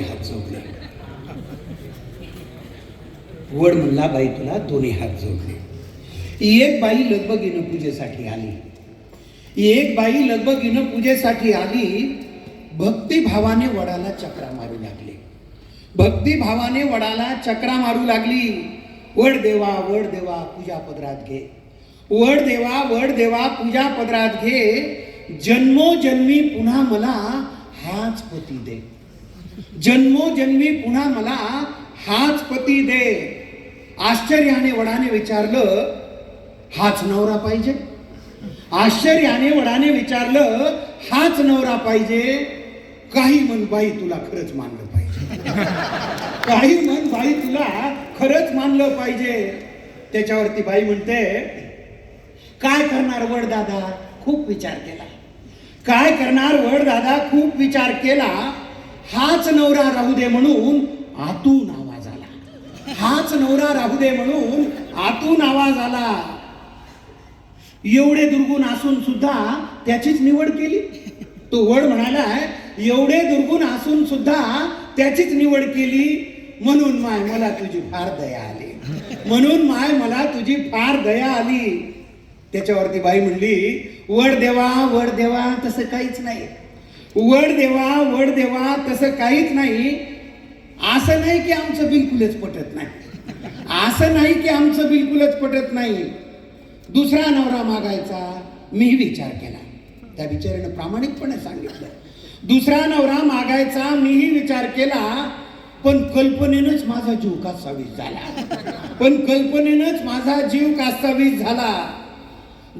हात जोडले. वड म्हणला बाई तुला दोन्ही हात जोडले. एक बाई लगबगीनं पूजेसाठी आली. एक बाई लगबगीनं पूजेसाठी आली. भक्तिभावाने वडाला चक्रा मारू लागली. भक्तिभावाने वडाला चक्रा मारू लागली. वड देवा वड देवा पूजा पदरात घे. वड देवा वड देवा पूजा पदरात घे. जन्मोजन्मी पुन्हा मला हाच पती दे. जन्मोजन्मी पुन्हा मला हाच पती दे. आश्चर्याने वडाने विचारलं हाच नवरा पाहिजे? आश्चर्याने वडाने विचारलं हाच नवरा पाहिजे? काही मन बाई तुला खरंच मानलं पाहिजे. काही म्हण बाई तुला खरंच मानलं पाहिजे. त्याच्यावरती बाई म्हणते काय करणार वड दादा? खूप विचार केला. काय करणार वड दादा? खूप विचार केला. हाच नवरा राहू दे म्हणून आतून आवाज आला. हाच नवरा राहू दे म्हणून आतून आवाज आला. एवढे दुर्गुण असून सुद्धा त्याचीच निवड केली. तो वड म्हणाला एवढे दुर्गुण असून सुद्धा त्याचीच निवड केली. म्हणून माय मला तुझी फार दया आली. म्हणून माय मला तुझी फार दया आली. त्याच्यावरती बाई म्हणली वड देवा वड देवा तसं काहीच नाही. वड देवा वड देवा तसं काहीच नाही. असं नाही की आमचं बिलकुलच पटत नाही. असं नाही की आमचं बिलकुलच पटत नाही. दुसरा नवरा मागायचा मी विचार केला. त्या बिचाऱ्यानं प्रामाणिकपणे सांगितलं. दुसरा नवरा मागायचा मीही विचार केला पण कल्पनेनंच माझा जीव कासावीस झाला. पण कल्पनेनंच माझा जीव कासावीस झाला.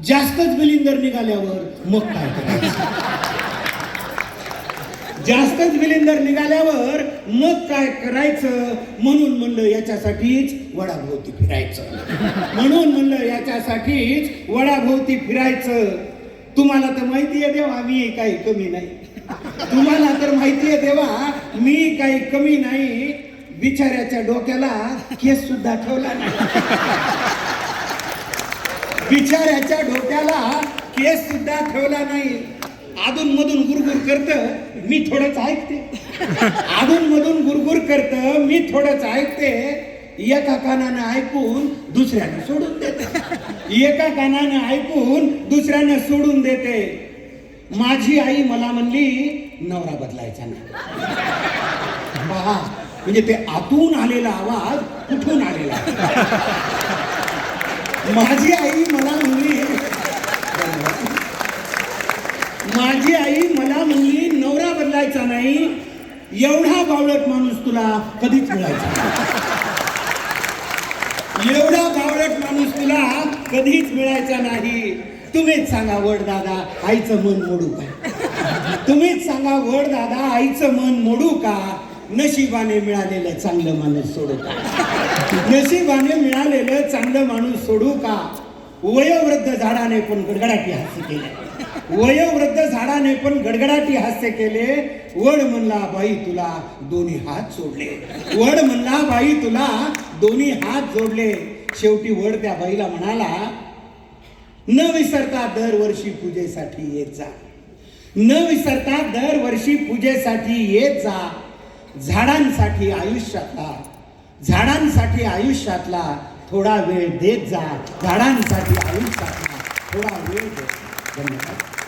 जास्तच बिलिंदर निघाल्यावर मग काय करायचं? जास्तच विलिंदर निघाल्यावर मग काय करायचं? म्हणून म्हणलं याच्यासाठीच वडाभोवती फिरायचं. म्हणून म्हणलं याच्यासाठीच वडाभोवती फिरायचं. तुम्हाला तर माहिती आहे देवा मी काही कमी नाही. तुम्हाला तर माहिती आहे देवा मी काही कमी नाही. बिचाऱ्याच्या डोक्याला केस सुद्धा ठेवला नाही. बिचाऱ्याच्या डोक्याला केस सुद्धा ठेवला नाही. अधून मधून गुरगुर करत मी थोडंच ऐकते. अधून मधून गुरगुर करत मी थोडंच ऐकते. एका कानानं ऐकून दुसऱ्यानं सोडून देते. एका कानानं ऐकून दुसऱ्यानं सोडून देते. माझी आई मला म्हणली नवरा बदलायचा नाही. पहा म्हणजे ते आतून आलेला आवाज कुठून आलेला? माझी आई मला म्हणली माझी आई मला म्हणली नवरा बदलायचा नाही एवढा बावळट माणूस तुला कधीच मिळायचा एवढा बावळट माणूस तुला कधीच मिळायचा नाही. तुम्हीच सांगा वड दादा आईचं मन मोडू का? तुम्हीच सांगा वड दादा आईचं मन मोडू का? नशिबाने मिळालेलं चांगलं माणूस सोडू का? नशिबाने मिळालेलं चांगलं माणूस सोडू का? वयोवृद्ध झाडाने पण गडगडाटी हास्य केले. वयोवृद्ध झाडाने पण गडगडाटी हास्य केले. वड म्हणला बाई तुला दोन्ही हात सोडले वड म्हणला बाई तुला दोन्ही हात जोडले. शेवटी वड त्या बाईला म्हणाला न विसरता दरवर्षी पूजेसाठी येत जा. न विसरता दरवर्षी पूजेसाठी येत जा. झाडांसाठी आयुष्यातला झाडांसाठी आयुष्यातला थोडा वेळ देत जा. झाडांसाठी आयुष्यातला थोडा वेळ देत धन्यवाद.